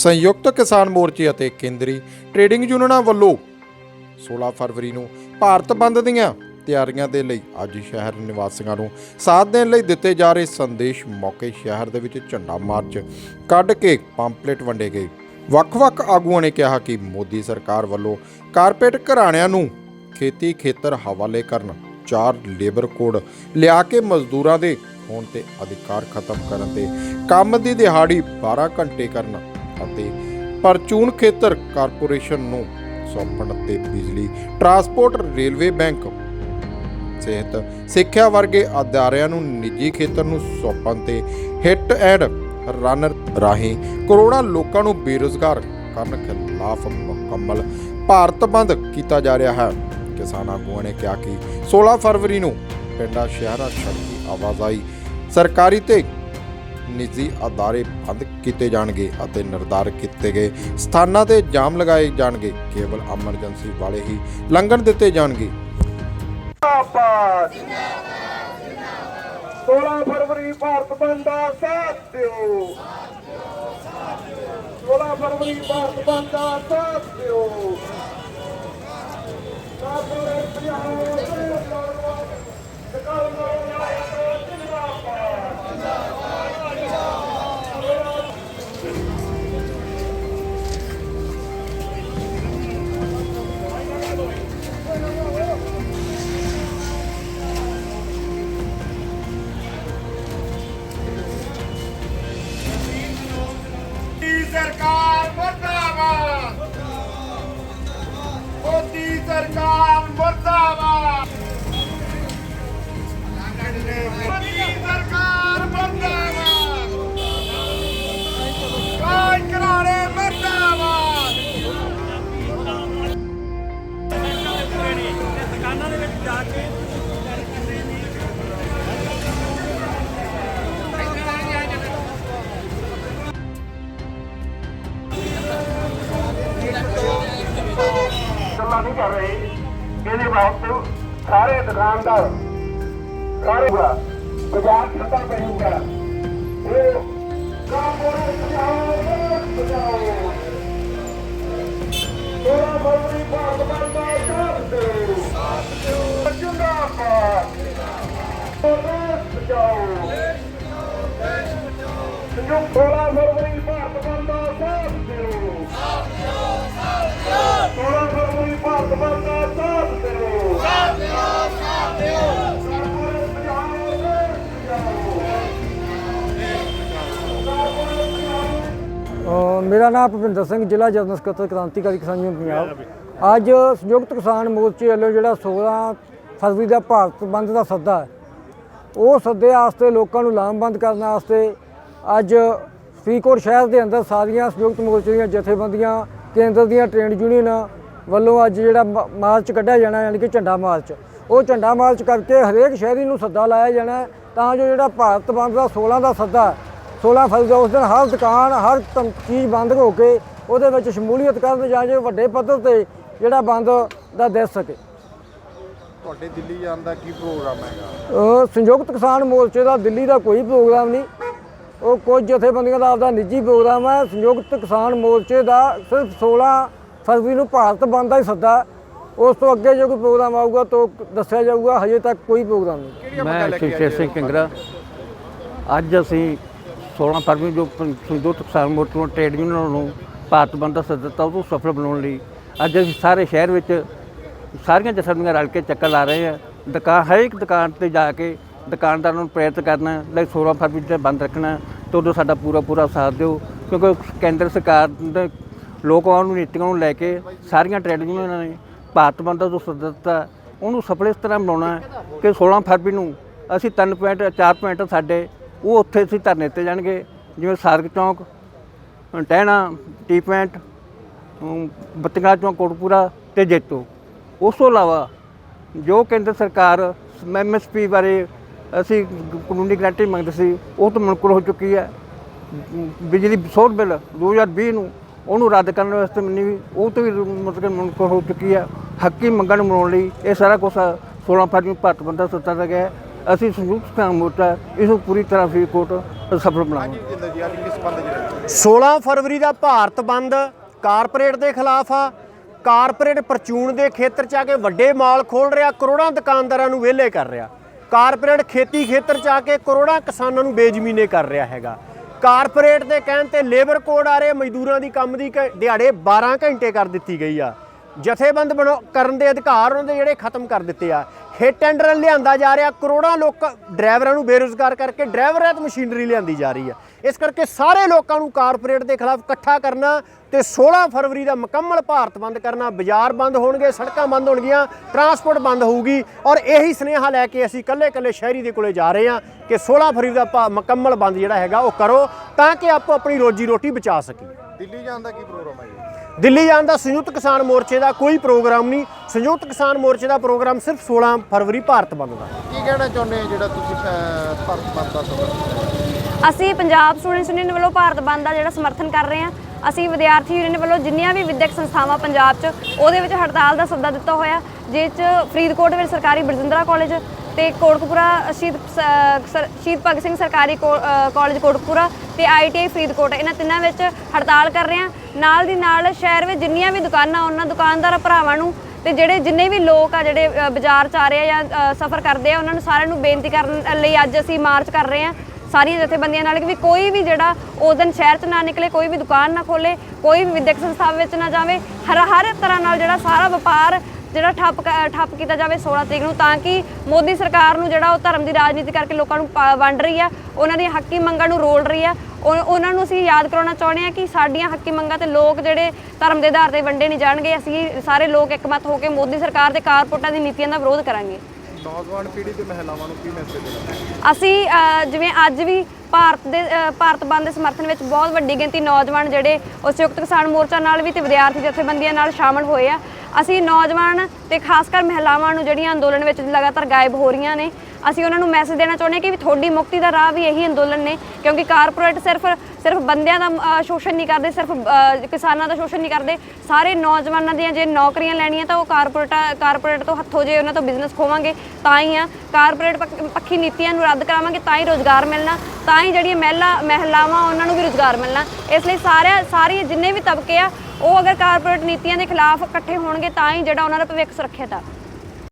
ਸੰਯੁਕਤ ਕਿਸਾਨ ਮੋਰਚੇ ਅਤੇ ਕੇਂਦਰੀ ਟ੍ਰੇਡਿੰਗ ਯੂਨੀਅਨਾਂ ਵੱਲੋਂ 16 ਫਰਵਰੀ ਨੂੰ ਭਾਰਤ ਬੰਦ ਦੀਆਂ ਤਿਆਰੀਆਂ ਦੇ ਲਈ ਅੱਜ ਸ਼ਹਿਰ ਨਿਵਾਸੀਆਂ ਨੂੰ ਸਾਥ ਦੇਣ ਲਈ ਦਿੱਤੇ ਜਾ ਰਹੇ ਸੰਦੇਸ਼ ਮੌਕੇ ਸ਼ਹਿਰ ਦੇ ਵਿੱਚ ਝੰਡਾ ਮਾਰਚ ਕੱਢ ਕੇ ਪੰਪਲੇਟ ਵੰਡੇ ਗਏ। ਵੱਖ-ਵੱਖ ਆਗੂਆਂ ਨੇ ਕਿਹਾ ਕਿ ਮੋਦੀ ਸਰਕਾਰ ਵੱਲੋਂ ਕਾਰਪੋਰੇਟ ਘਰਾਣਿਆਂ ਨੂੰ ਖੇਤੀ ਖੇਤਰ ਹਵਾਲੇ ਕਰਨ, ਚਾਰ ਲੇਬਰ ਕੋਡ ਲਿਆ ਕੇ ਮਜ਼ਦੂਰਾਂ ਦੇ ਹੋਣ ਤੇ ਅਧਿਕਾਰ ਖਤਮ ਕਰਨ ਤੇ ਕੰਮ ਦੀ ਦਿਹਾੜੀ 12 ਘੰਟੇ ਕਰਨ ਅਤੇ ਪਰਚੂਨ ਖੇਤਰ ਕਾਰਪੋਰੇਸ਼ਨ ਨੂੰ ਸੌਂਪਣ ਤੇ ਬਿਜਲੀ ਟਰਾਂਸਪੋਰਟ ਰੇਲਵੇ ਬੈਂਕ ਸਿਹਤ ਸਿੱਖਿਆ ਵਰਗੇ ਅਦਾਰਿਆਂ ਨੂੰ ਨਿੱਜੀ ਖੇਤਰ ਨੂੰ ਸੌਂਪਣ ਤੇ ਹਿੱਟ ਐਂਡ ਰਨ ਰਾਹੀਂ ਕਰੋੜਾਂ ਲੋਕਾਂ ਨੂੰ ਬੇਰੁਜ਼ਗਾਰ ਕਰਨ ਖਿਲਾਫ ਮੁਕੰਮਲ ਭਾਰਤ ਬੰਦ ਕੀਤਾ ਜਾ ਰਿਹਾ ਹੈ। ਕਿਸਾਨ ਆਗੂਆਂ ਨੇ ਕਿਹਾ ਕਿ 16 ਫਰਵਰੀ ਨੂੰ ਪਿੰਡਾਂ, ਸ਼ਹਿਰਾਂ, ਸੜਕੀ ਆਵਾਜਾਈ ਸਰਕਾਰੀ ਤੇ ਨਿੱਜੀ ਅਦਾਰੇ ਬੰਦ ਕੀਤੇ ਜਾਣਗੇ ਅਤੇ ਨਿਰਧਾਰਤ ਕੀਤੇ ਗਏ ਸਥਾਨਾਂ ਤੇ ਜਾਮ ਲਗਾਏ ਜਾਣਗੇ। ਕੇਵਲ ਐਮਰਜੈਂਸੀ ਵਾਲੇ ਹੀ ਲੰਘਣ ਦਿੱਤੇ ਜਾਣਗੇ। ਜਿੰਦਾਬਾਦ। 16 ਫਰਵਰੀ ਭਾਰਤ ਬੰਦ ਦਾ ਸਾਥ ਦਿਓ। 16 ਫਰਵਰੀ ਭਾਰਤ ਬੰਦ ਦਾ ਸਾਥ ਦਿਓ ਕਾਰਪੋਰੇਟ ਪੰਜਾਬ ਦੇ ਨੌਜਵਾਨ ਨੂੰ ਗੱਲਾਂ ਨਹੀਂ ਕਰ ਰਹੇ। ਇਹਦੇ ਵਾਸਤੇ ਸਾਰੇ ਦੁਕਾਨਦਾਰ, ਸਾਰੇ ਬੁਰਾ ਬਾਜ਼ਾਰ ਠੰਡਾ ਪਊਗਾ ਉਹ ਕਾਮੋਰੇ ਬਚਾਓ ਬਚਾਓ ਤੋਰਾ ਬਲਵੀ ਭਾਰਤ ਬੰਦਾ ਸਾਥ ਦਿਓ। ਸਾਥ ਦਿਓ ਜਿੰਦਾਬਾਦ ਦੇਸ਼ ਬਚਾਓ ਸੰਯੁਕਤ 16 ਫਰਵਰੀ ਮੇਰਾ ਨਾਮ ਭੁਪਿੰਦਰ ਸਿੰਘ, ਜ਼ਿਲ੍ਹਾ ਜਨਰਲ ਸਕੱਤਰ ਕ੍ਰਾਂਤੀਕਾਰੀ ਕਿਸਾਨ ਯੂਨੀਅਨ ਪੰਜਾਬ। ਅੱਜ ਸੰਯੁਕਤ ਕਿਸਾਨ ਮੋਰਚੇ ਵੱਲੋਂ ਜਿਹੜਾ 16 ਫਰਵਰੀ ਦਾ ਭਾਰਤ ਬੰਦ ਦਾ ਸੱਦਾ ਹੈ, ਉਹ ਸੱਦੇ ਵਾਸਤੇ ਲੋਕਾਂ ਨੂੰ ਲਾਮਬੰਦ ਕਰਨ ਵਾਸਤੇ ਅੱਜ ਫਰੀਦਕੋਟ ਸ਼ਹਿਰ ਦੇ ਅੰਦਰ ਸਾਰੀਆਂ ਸੰਯੁਕਤ ਮੋਰਚੇ ਦੀਆਂ ਜਥੇਬੰਦੀਆਂ, ਕੇਂਦਰ ਦੀਆਂ ਟ੍ਰੇਡ ਯੂਨੀਅਨਾਂ ਵੱਲੋਂ ਅੱਜ ਜਿਹੜਾ ਮ- ਮਾਰਚ ਕੱਢਿਆ ਜਾਣਾ, ਯਾਨੀ ਕਿ ਝੰਡਾ ਮਾਰਚ। ਉਹ ਝੰਡਾ ਮਾਰਚ ਕਰਕੇ ਹਰੇਕ ਸ਼ਹਿਰੀ ਨੂੰ ਸੱਦਾ ਲਾਇਆ ਜਾਣਾ ਤਾਂ ਜੋ ਜਿਹੜਾ ਭਾਰਤ ਬੰਦ ਦਾ 16 ਦਾ ਸੱਦਾ 16 ਫਰਵਰੀ ਦਾ ਉਸ ਦਿਨ ਹਰ ਦੁਕਾਨ ਹਰ ਤਮ- ਚੀਜ਼ ਬੰਦ ਹੋ ਕੇ ਉਹਦੇ ਵਿੱਚ ਸ਼ਮੂਲੀਅਤ ਕਰਨ ਜਾਂ ਜੇ ਵੱਡੇ ਪੱਧਰ ਤੇ ਜਿਹੜਾ ਬੰਦ ਦਾ ਦੇ ਸਕੇ। ਤੁਹਾਡੇ ਦਿੱਲੀ ਜਾਣ ਦਾ ਕੀ ਪ੍ਰੋਗਰਾਮ ਹੈਗਾ? ਅਹ ਸੰਯੁਕਤ ਕਿਸਾਨ ਮੋਰਚੇ ਦਾ ਦਿੱਲੀ ਦਾ ਕੋਈ ਪ੍ਰੋਗਰਾਮ ਨਹੀਂ। ਉਹ ਕੁਝ ਜਥੇਬੰਦੀਆਂ ਦਾ ਆਪਦਾ ਨਿੱਜੀ ਪ੍ਰੋਗਰਾਮ ਹੈ। ਸੰਯੁਕਤ ਕਿਸਾਨ ਮੋਰਚੇ ਦਾ ਸਿਰਫ 16 ਫਰਵਰੀ ਨੂੰ ਭਾਰਤ ਬੰਦ ਦਾ ਹੀ ਸੱਦਾ। ਹੈ। ਉਸ ਤੋਂ ਅੱਗੇ ਜੇ ਕੋਈ ਪ੍ਰੋਗਰਾਮ ਆਊਗਾ ਤਾਂ ਦੱਸਿਆ ਜਾਊਗਾ। ਹਜੇ ਤੱਕ ਕੋਈ ਪ੍ਰੋਗਰਾਮ ਨਹੀਂ। ਮੈਂ ਸ਼ਿਵਸ਼ੇਰ ਸਿੰਘ ਕਿੰਗਰਾ ਅੱਜ ਅਸੀਂ 16 ਫਰਵਰੀ ਜੋ ਪੰ- ਸੰਯੁਕਤ ਕਿਸਾਨ ਮੋਰਚੇ ਨੂੰ ਟ੍ਰੇਡ ਯੂਨੀਅਨ ਨੂੰ ਭਾਰਤ ਬੰਦ ਦਾ ਸੱਦਾ ਦਿੱਤਾ, ਉਹਨੂੰ ਸਫਲ ਬਣਾਉਣ ਲਈ। ਅੱਜ ਅਸੀਂ ਸਾਰੇ ਸ਼ਹਿਰ ਵਿੱਚ ਸਾਰੀਆਂ ਜਥੇਬੰਦੀਆਂ ਰਲ ਕੇ ਚੱਕਰ ਲਾ ਰਹੇ ਹਾਂ। ਦੁਕਾਨ ਹਰ ਇੱਕ ਦੁਕਾਨ ਤੇ ਜਾ ਕੇ ਦੁਕਾਨਦਾਰਾਂ ਨੂੰ ਪ੍ਰੇਰਿਤ ਕਰਨਾ, ਲਈ 16 ਫਰਵਰੀ ਤੇ ਬੰਦ ਰੱਖਣਾ, ਤੇ ਉਦੋਂ ਸਾਡਾ ਪੂਰਾ ਪੂਰਾ ਸਾਥ ਦਿਓ। ਕਿਉਂਕਿ ਕੇਂਦਰ ਸਰਕਾਰ ਦੇ ਲੋਕਾਂ ਨੂੰ, ਨੀਤੀਆਂ ਨੂੰ ਲੈ ਕੇ ਸਾਰੀਆਂ ਟ੍ਰੇਡ ਯੂਨੀਅਨਾਂ ਨੇ ਭਾਰਤ ਬੰਦ ਦਾ ਜੋ ਸੱਦਾ ਦਿੱਤਾ, ਉਹਨੂੰ ਸਫਲ ਇਸ ਤਰ੍ਹਾਂ ਬਣਾਉਣਾ ਕਿ 16 ਫਰਵਰੀ ਨੂੰ ਅਸੀਂ ਤਿੰਨ ਪੁਆਇੰਟ ਚਾਰ ਪੁਆਇੰਟ ਸਾਡੇ ਉਹ ਉੱਥੇ ਅਸੀਂ ਧਰਨੇ ਤੇ ਜਾਣਗੇ ਜਿਵੇਂ ਸਾਰਕ ਚੌਂਕ ਟਹਿਣਾ ਟੀ ਪੁਆਇੰਟ ਅਮ, ਚੌਂਕ ਕੋਟਪੂਰਾ ਤੇ ਜੇਤੋ। ਉਸ ਤੋਂ ਇਲਾਵਾ ਜੋ ਕੇਂਦਰ ਸਰਕਾਰ ਐਮਐਸਪੀ ਬਾਰੇ ਅਸੀਂ ਕਾਨੂੰਨੀ ਗਰੰਟੀ ਮੰਗਦੇ ਸੀ ਉਹ ਤਾਂ ਮੁਨਕਰ ਹੋ ਚੁੱਕੀ ਹੈ। ਬਿਜਲੀ ਸੋਧ ਬਿੱਲ 2020 ਨੂੰ ਉਹਨੂੰ ਰੱਦ ਕਰਨ ਵਾਸਤੇ ਮੰਨੀ ਵੀ ਉਹ ਤੋਂ ਵੀ ਮਤਲਬ ਕਿ ਮੁਨਕਰ ਹੋ ਚੁੱਕੀ ਹੈ। ਹੱਕੀ ਮੰਗਾਂ ਨੂੰ ਮਨਾਉਣ ਲਈ ਇਹ ਸਾਰਾ ਕੁਝ 16 ਫਰਵਰੀ ਨੂੰ ਭਾਰਤ ਬੰਦਾ ਸੁੱਤਾ ਗਿਆ ਅਸੀਂ ਸੰਯੁਕਤ ਕਿਸਾਨ ਮੋਰਚਾ ਇਸ ਨੂੰ ਪੂਰੀ ਤਰ੍ਹਾਂ ਫਰੀਦਕੋਟ ਸਫਲ ਬਣਾਵਾਂਗੇ। ਜਿੰਦਰ ਜੀ ਅੱਜ ਕਿਸ ਬੰਦ ਜੀ 16 ਫਰਵਰੀ ਦਾ ਭਾਰਤ ਬੰਦ ਕਾਰਪੋਰੇਟ ਦੇ ਖਿਲਾਫ ਆ। ਕਾਰਪੋਰੇਟ ਪਰਚੂਨ ਦੇ ਖੇਤਰ ਚ ਆ ਕੇ ਵੱਡੇ ਮਾਲ ਖੋਲ ਰਿਹਾ ਕਰੋੜਾਂ ਦੁਕਾਨਦਾਰਾਂ ਨੂੰ ਵਿਹਲੇ ਕਰ ਰਿਹਾ। ਕਾਰਪੋਰੇਟ ਖੇਤੀ ਖੇਤਰ ਚ ਆ ਕੇ ਕਰੋੜਾਂ ਕਿਸਾਨਾਂ ਨੂੰ ਬੇਜ਼ਮੀਨੇ ਕਰ ਰਿਹਾ ਹੈਗਾ। ਕਾਰਪੋਰੇਟ ਦੇ ਕਹਿਣ ਤੇ ਲੇਬਰ ਕੋਡ ਆ ਰਹੇ ਮਜ਼ਦੂਰਾਂ ਦੀ ਕੰਮ ਦੀ ਦਿਹਾੜੇ 12 ਘੰਟੇ ਕਰ ਦਿੱਤੀ ਗਈ ਆ। ਜਥੇਬੰਦ ਬਣੋ ਕਰਨ ਦੇ ਅਧਿਕਾਰ ਉਹਨਾਂ ਦੇ ਜਿਹੜੇ ਖਤਮ ਕਰ ਦਿੱਤੇ ਆ। ਹਿੱਟ ਐਂਡ ਰਨ ਲਿਆਂਦਾ ਜਾ ਰਿਹਾ, ਕਰੋੜਾਂ ਲੋਕ ਡਰਾਈਵਰਾਂ ਨੂੰ ਬੇਰੁਜ਼ਗਾਰ ਕਰਕੇ ਡਰਾਈਵਰ ਰਹਿਤ ਮਸ਼ੀਨਰੀ ਲਿਆਂਦੀ ਜਾ ਰਹੀ ਹੈ ਇਸ ਕਰਕੇ ਸਾਰੇ ਲੋਕਾਂ ਨੂੰ ਕਾਰਪੋਰੇਟ ਦੇ ਖਿਲਾਫ ਇਕੱਠਾ ਕਰਨਾ ਤੇ 16 ਫਰਵਰੀ ਦਾ ਮੁਕੰਮਲ ਭਾਰਤ ਬੰਦ ਕਰਨਾ, ਬਾਜ਼ਾਰ ਬੰਦ ਹੋਣਗੇ, ਸੜਕਾਂ ਬੰਦ ਹੋਣਗੀਆਂ, ਟਰਾਂਸਪੋਰਟ ਬੰਦ ਹੋਊਗੀ ਔਰ ਇਹੀ ਸੁਨੇਹਾ ਲੈ ਕੇ ਅਸੀਂ ਕੱਲੇ-ਕੱਲੇ ਸ਼ਹਿਰੀ ਦੇ ਕੋਲੇ ਜਾ ਰਹੇ ਹਾਂ ਕਿ 16 ਫਰਵਰੀ ਦਾ ਭਾ- ਮੁਕੰਮਲ ਬੰਦ ਜਿਹੜਾ ਹੈਗਾ ਉਹ ਕਰੋ ਤਾਂ ਕਿ ਆਪੋ ਆਪਣੀ ਰੋਜੀ ਰੋਟੀ ਬਚਾ ਸਕੀਏ। ਦਿੱਲੀ ਜਾਣ ਦਾ ਕੀ ਪ੍ਰੋਗਰਾਮ ਹੈ ਦਿੱਲੀ ਜਾਣ ਦਾ ਸੰਯੁਕਤ ਕਿਸਾਨ ਮੋਰਚੇ ਦਾ ਕੋਈ ਪ੍ਰੋਗਰਾਮ ਨਹੀਂ। ਸੰਯੁਕਤ ਕਿਸਾਨ ਮੋਰਚੇ ਦਾ ਪ੍ਰੋਗਰਾਮ ਸਿਰਫ 16 ਫਰਵਰੀ ਭਾਰਤ ਬੰਦ ਦਾ। ਕੀ ਕਹਿਣਾ ਚਾਹੁੰਦੇ ਆ ਜਿਹੜਾ ਤੁਸੀਂ ਅਹ, ਭਾਰਤ ਬੰਦ ਦਾ ਸਬਰ ਅਸੀਂ ਪੰਜਾਬ ਸਟੂਡੈਂਟਸ ਯੂਨੀਅਨ ਵੱਲੋਂ ਭਾਰਤ ਬੰਦ ਦਾ ਜਿਹੜਾ ਸਮਰਥਨ ਕਰ ਰਹੇ ਹਾਂ। ਅਸੀਂ ਵਿਦਿਆਰਥੀ ਯੂਨੀਅਨ ਵੱਲੋਂ ਜਿੰਨੀਆਂ ਵੀ ਵਿਦਿਅਕ ਸੰਸਥਾਵਾਂ ਪੰਜਾਬ 'ਚ ਉਹਦੇ ਵਿੱਚ ਹੜਤਾਲ ਦਾ ਸੱਦਾ ਦਿੱਤਾ ਹੋਇਆ ਜਿਸ 'ਚ ਫਰੀਦਕੋਟ ਵਿੱਚ ਸਰਕਾਰੀ ਬਰਜਿੰਦਰਾ ਕਾਲਜ ਤੇ ਕੋਟਕਪੂਰਾ ਸ਼ਹੀਦ ਸ- ਸਰ- ਸ਼ਹੀਦ ਭਗਤ ਸਿੰਘ ਸਰਕਾਰੀ ਕੋ- ਅ, ਕਾਲਜ ਕੋਟਕਪੂਰਾ ਤੇ ਆਈਟੀਆਈ ਫਰੀਦਕੋਟ ਇਹਨਾਂ ਤਿੰਨਾਂ ਵਿੱਚ ਹੜਤਾਲ ਕਰ ਰਹੇ ਹਾਂ। ਨਾਲ ਦੀ ਨਾਲ ਸ਼ਹਿਰ ਵਿੱਚ ਜਿੰਨੀਆਂ ਵੀ ਦੁਕਾਨਾਂ ਉਹਨਾਂ ਦੁਕਾਨਦਾਰ ਭਰਾਵਾਂ ਨੂੰ ਤੇ ਜਿਹੜੇ ਜਿੰਨੇ ਵੀ ਲੋਕ ਆ ਜਿਹੜੇ ਬਾਜ਼ਾਰ 'ਚ ਆ ਰਹੇ ਆ ਜਾਂ ਸਫ਼ਰ ਕਰਦੇ ਆ ਉਹਨਾਂ ਨੂੰ ਸਾਰਿਆਂ ਨੂੰ ਬੇਨਤੀ ਕਰਨ ਲਈ ਅੱਜ ਅਸੀਂ ਮਾਰਚ ਕਰ ਰਹੇ ਹਾਂ। ਸਾਰੀਆਂ ਜਥੇਬੰਦੀਆਂ ਨਾਲ ਕਿ ਵੀ ਕੋਈ ਵੀ ਜਿਹੜਾ ਉਸ ਦਿਨ ਸ਼ਹਿਰ 'ਚ ਨਾ ਨਿਕਲੇ ਕੋਈ ਵੀ ਦੁਕਾਨ ਨਾ ਖੋਲੇ ਕੋਈ ਵੀ ਵਿਦਿਅਕ ਸੰਸਥਾ ਵਿੱਚ ਨਾ ਜਾਵੇ ਹਰ ਹਰ ਤਰ੍ਹਾਂ ਨਾਲ ਜਿਹੜਾ ਸਾਰਾ ਵਪਾਰ ਜਿਹੜਾ ਠੱਪ ਠੱਪ ਕੀਤਾ ਜਾਵੇ 16 ਤਰੀਕ ਨੂੰ ਤਾਂ ਕਿ ਮੋਦੀ ਸਰਕਾਰ ਨੂੰ ਜਿਹੜਾ ਉਹ ਧਰਮ ਦੀ ਰਾਜਨੀਤੀ ਕਰਕੇ ਲੋਕਾਂ ਨੂੰ ਵੰਡ ਰਹੀ ਆ ਉਹਨਾਂ ਦੀਆਂ ਹੱਕੀ ਮੰਗਾਂ ਨੂੰ ਰੋਲ ਰਹੀ ਆ। ਉਹ- ਉਹਨਾਂ ਨੂੰ ਅਸੀਂ ਯਾਦ ਕਰਾਉਣਾ ਚਾਹੁੰਦੇ ਆ ਕਿ ਸਾਡੀਆਂ ਹੱਕੀ ਮੰਗਾਂ ਤੇ ਲੋਕ ਜਿਹੜੇ ਧਰਮ ਦੇ ਆਧਾਰ ਤੇ ਵੰਡੇ ਨਹੀਂ ਜਾਣਗੇ ਅਸੀਂ ਸਾਰੇ ਲੋਕ ਇੱਕਮਤ ਹੋ ਕੇ ਮੋਦੀ ਸਰਕਾਰ ਦੇ ਕਾਰਪੋਰਟਾਂ ਦੀ ਨੀਤੀਆਂ ਦਾ ਵਿਰੋਧ ਕਰਾਂਗੇ। ਨੌਜਵਾਨ ਪੀੜ੍ਹੀ ਤੇ ਮਹਿਲਾਵਾਂ ਨੂੰ ਕੀ ਮੈਸੇਜ ਦੇਣਾ? ਅਸੀਂ ਜਿਵੇਂ ਅੱਜ ਵੀ ਭਾਰਤ ਦੇ ਭਾਰਤ ਬੰਦ ਦੇ ਸਮਰਥਨ ਵਿੱਚ ਬਹੁਤ ਵੱਡੀ ਗਿਣਤੀ ਨੌਜਵਾਨ ਜਿਹੜੇ ਉਹ ਸੰਯੁਕਤ ਕਿਸਾਨ ਮੋਰਚਾ ਨਾਲ ਵੀ ਤੇ ਵਿਦਿਆਰਥੀ ਜਥੇਬੰਦੀਆਂ ਨਾਲ ਸ਼ਾਮਲ ਹੋਏ ਆ। ਅਸੀਂ ਨੌਜਵਾਨ ਤੇ ਖਾਸ ਕਰ ਮਹਿਲਾਵਾਂ ਨੂੰ ਜਿਹੜੀਆਂ ਅੰਦੋਲਨ ਵਿੱਚ ਲਗਾਤਾਰ ਗਾਇਬ ਹੋ ਰਹੀਆਂ ਨੇ, ਅਸੀਂ ਉਹਨਾਂ ਨੂੰ ਮੈਸੇਜ ਦੇਣਾ ਚਾਹੁੰਦੇ ਹਾਂ ਕਿ ਵੀ ਤੁਹਾਡੀ ਮੁਕਤੀ ਦਾ ਰਾਹ ਵੀ ਇਹੀ ਅੰਦੋਲਨ ਨੇ, ਕਿਉਂਕਿ ਕਾਰਪੋਰੇਟ ਸਿਰਫ ਸਿਰਫ ਬੰਦਿਆਂ ਦਾ ਸ਼ੋਸ਼ਣ ਨਹੀਂ ਕਰਦੇ, ਸਿਰਫ ਕਿਸਾਨਾਂ ਦਾ ਸ਼ੋਸ਼ਣ ਨਹੀਂ ਕਰਦੇ, ਸਾਰੇ ਨੌਜਵਾਨਾਂ ਦੀਆਂ ਜੇ ਨੌਕਰੀਆਂ ਲੈਣੀਆਂ ਤਾਂ ਉਹ ਕਾਰਪੋਰੇਟ ਕਾਰਪੋਰੇਟ ਤੋਂ ਹੱਥੋਂ ਜੇ ਉਹਨਾਂ ਤੋਂ ਬਿਜ਼ਨਸ ਖੋਵਾਂਗੇ, ਤਾਂ ਹੀ ਆ। ਕਾਰਪੋਰੇਟ ਪੱਖ- ਪੱਖੀ ਨੀਤੀਆਂ ਨੂੰ ਰੱਦ ਕਰਾਵਾਂਗੇ, ਤਾਂ ਹੀ ਰੋਜ਼ਗਾਰ ਮਿਲਣਾ, ਤਾਂ ਹੀ ਜਿਹੜੀਆਂ ਮਹਿਲਾ, ਮਹਿਲਾਵਾਂ ਉਹਨਾਂ ਨੂੰ ਵੀ ਰੋਜ਼ਗਾਰ ਮਿਲਣਾ। ਇਸ ਲਈ ਸਾਰੇ ਸਾਰੀ ਜਿੰਨੇ ਵੀ ਤਬਕੇ ਆ ਉਹ ਅਗਰ ਕਾਰਪੋਰੇਟ ਨੀਤੀਆਂ ਦੇ ਖਿਲਾਫ ਇਕੱਠੇ ਹੋਣਗੇ ਤਾਂ ਹੀ ਜਿਹੜਾ ਉਹਨਾਂ ਦਾ ਭਵਿੱਖ ਸੁਰੱਖਿਅਤ ਆ।